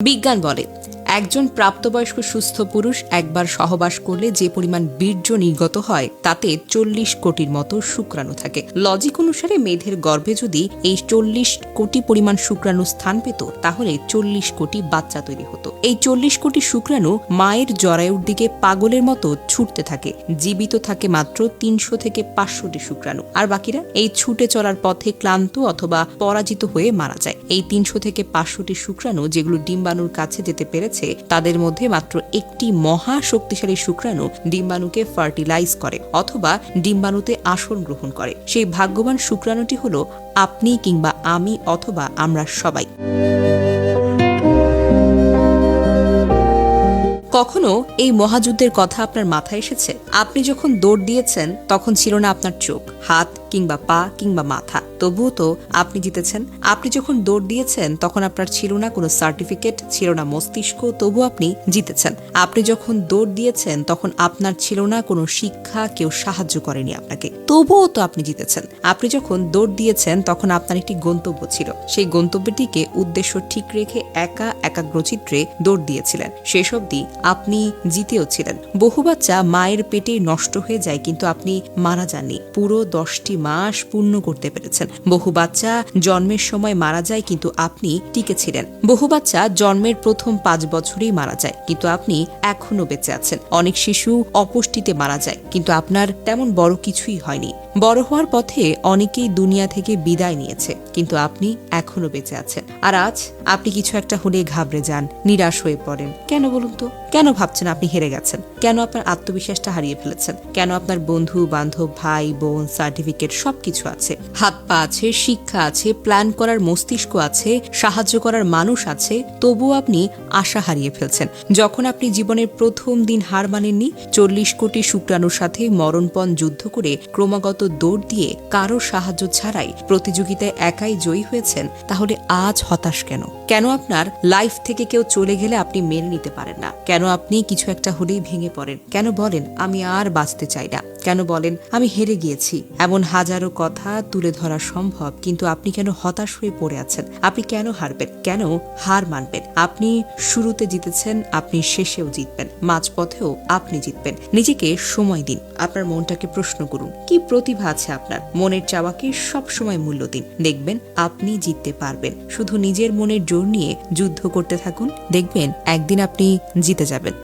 বিজ্ঞান বলে। একজন প্রাপ্তবয়স্ক সুস্থ পুরুষ একবার সহবাস করলে যে পরিমাণ বীর্য নির্গত হয়, তাতে চল্লিশ কোটির মতো শুক্রাণু থাকে। লজিক অনুসারে মেধের গর্ভে যদি এই চল্লিশ কোটি পরিমাণ শুক্রাণু স্থান পেত, তাহলে চল্লিশ কোটি বাচ্চা তৈরি হতো। এই চল্লিশ কোটি শুক্রাণু মায়ের জরায়ুর দিকে পাগলের মতো ছুটতে থাকে। জীবিত থাকে মাত্র তিনশো থেকে পাঁচশোটি শুক্রাণু। আর বাকিরা? এই ছুটে চলার পথে ক্লান্ত অথবা পরাজিত হয়ে মারা যায়। এই তিনশো থেকে পাঁচশোটি শুক্রাণু যেগুলো ডিম্বাণুর কাছে যেতে পেরেছে তাদের মধ্যে মাত্র একটি মহা শক্তিশালী শুক্রাণু ডিম্বাণুকে ফার্টিলাইজ করে অথবা ডিম্বাণুতে আসন গ্রহণ করে। সেই ভাগ্যবান শুক্রাণুটি হলো আপনি কিংবা আমি অথবা আমরা সবাই। কখনো এই মহাযুদ্ধের কথা আপনার মাথায় এসেছে? আপনি যখন দৌড় দিয়েছেন, তখন ছিল না আপনার চোখ, হাত কিংবা পা কিংবা মাথা। তবুও তো আপনি জিতেছেন। আপনি যখন দৌড় দিয়েছেন, তখন আপনার ছিল না কোনো সার্টিফিকেট, ছিল না মস্তিষ্ক, তবু আপনি জিতেছেন। আপনি যখন দৌড় দিয়েছেন, তখন আপনার ছিল না কোনো শিক্ষা, কেউ সাহায্য করেনি আপনাকে। তবুও তো আপনি জিতেছেন। আপনি যখন দৌড় দিয়েছেন, তখন আপনার একটি গন্তব্য ছিল। সেই গন্তব্যটিকে উদ্দেশ্য ঠিক রেখে একা একাগ্রচিত্রে দৌড় দিয়েছিলেন। শেষ অবধি আপনি জিতেও ছিলেন। বহু বাচ্চা মায়ের পেটে নষ্ট হয়ে যায়, কিন্তু আপনি মারা যাননি। পুরো দশটি মাস পূর্ণ করতে পেরেছেন। বহু বাচ্চা জন্মের সময় মারা যায়, কিন্তু আপনি টিকে ছিলেন। বহু বাচ্চা জন্মের প্রথম পাঁচ বছরেই মারা যায়, কিন্তু আপনি এখনও বেঁচে আছেন। অনেক শিশু অপুষ্টিতে মারা যায়, কিন্তু আপনার তেমন বড় কিছুই হয়নি। বড় হওয়ার পথে অনেকেই দুনিয়া থেকে বিদায় নিয়েছে, কিন্তু আপনি এখনও বেঁচে আছেন। আর আজ আপনি কিছু একটা হলে ঘাবড়ে যান, নিরাশ হয়ে পড়েন। কেন বলুন তো? কেন ভাবছেন আপনি হেরে গেছেন? কেন আপনার আত্মবিশ্বাসটা হারিয়ে ফেলেছেন? কেন আপনার বন্ধু, বান্ধব, ভাই, বোন সার্টিফিকেট সবকিছু আছে। হাত পা আছে, শিক্ষা আছে প্ল্যান করার মস্তিষ্ক আছে, সাহায্য করার মানুষ আছে, তবুও আপনি আশা হারিয়ে ফেলছেন। যখন আপনি জীবনের প্রথম দিন হার মানেননি, চল্লিশ কোটি শুক্রাণুর সাথে মরণপণ যুদ্ধ করে ক্রমাগত দৌড় দিয়ে কারও সাহায্য ছাড়াই প্রতিযোগিতায় একাই জয়ী হয়েছেন, তাহলে আজ হতাশ কেন? কেন আপনার লাইফ থেকে কেউ চলে গেলে আপনি মেনে নিতে পারেন না? কেন আপনি কিছু একটা হলেই ভেঙে পড়েন? কেন বলেন, আমি আর বাঁচতে চাই না কেন বলেন, আমি হেরে গিয়েছি এমন হাজারো কথা তুলে ধরা সম্ভব, কিন্তু আপনি কেন হতাশ হয়ে পড়ে আছেন? আপনি কেন হারবেন? কেন হার মানবেন? আপনি শুরুতে জিতেছেন, আপনি শেষেও জিতবেন। মাঝপথেও আপনি জিতবেন। নিজেকে সময় দিন। আপনার মনটাকে প্রশ্ন করুন, কি প্রতিভা আছে আপনার? মনের চাওয়াকে সব সময় মূল্য দিন। দেখবেন আপনি জিততে পারবেন। শুধু নিজের মনের জোর নিয়ে যুদ্ধ করতে থাকুন। দেখবেন একদিন আপনি জিতে যাবেন।